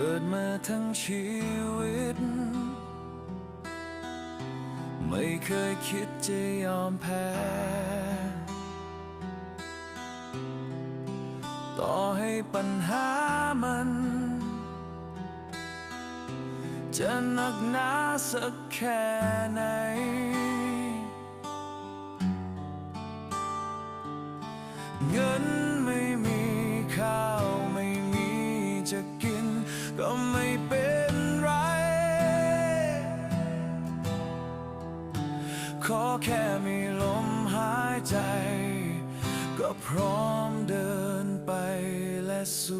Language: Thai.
กิดมาทั้งชีวิต ไม่เคยคิดจะยอมแพ้ ต่อให้ปัญหามัน จะหนักหนาสักแค่ไหน เงิน อแค่มีลมหายใจ ก็พร้อมเดินไปและสู้